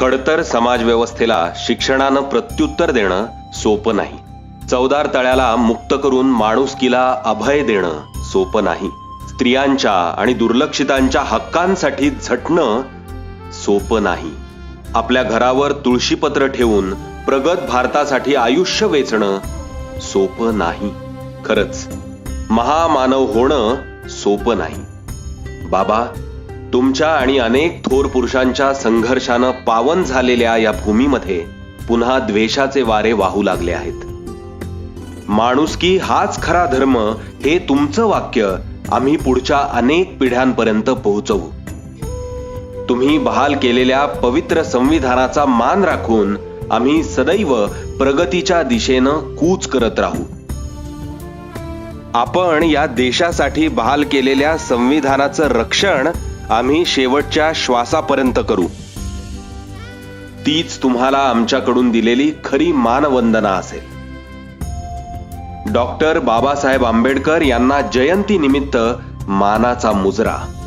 खडतर समाज व्यवस्थेला शिक्षणानं प्रत्युत्तर देणं सोपं नाही. चौदार तळ्याला मुक्त करून माणुसकीला अभय देणं सोपं नाही. स्त्रियांच्या आणि दुर्लक्षितांच्या हक्कांसाठी झटणं सोपं नाही. आपल्या घरावर तुळशीपत्र ठेवून प्रगत भारतासाठी आयुष्य वेचणं सोपं नाही. खरंच महामानव होणं सोपं नाही. बाबा तुमच्या आणि अनेक थोर पुरुषांच्या संघर्षानं पावन झालेल्या या भूमीमध्ये पुन्हा द्वेषाचे वारे वाहू लागले आहेत. माणुसकी हाच खरा धर्म हे तुमचं वाक्य आम्ही पुढच्या अनेक पिढ्यांपर्यंत पोहोचवू. तुम्ही बहाल केलेल्या पवित्र संविधानाचा मान राखून आम्ही सदैव प्रगतीच्या दिशेनं कूच करत राहू. आपण या देशासाठी बहाल केलेल्या संविधानाचं रक्षण आम्ही शेवटच्या श्वासापर्यंत करू. तीच तुम्हाला आमच्याकडून दिलेली खरी मानवंदना असेल. डॉक्टर बाबासाहेब आंबेडकर यांना जयंती निमित्त मानाचा मुजरा.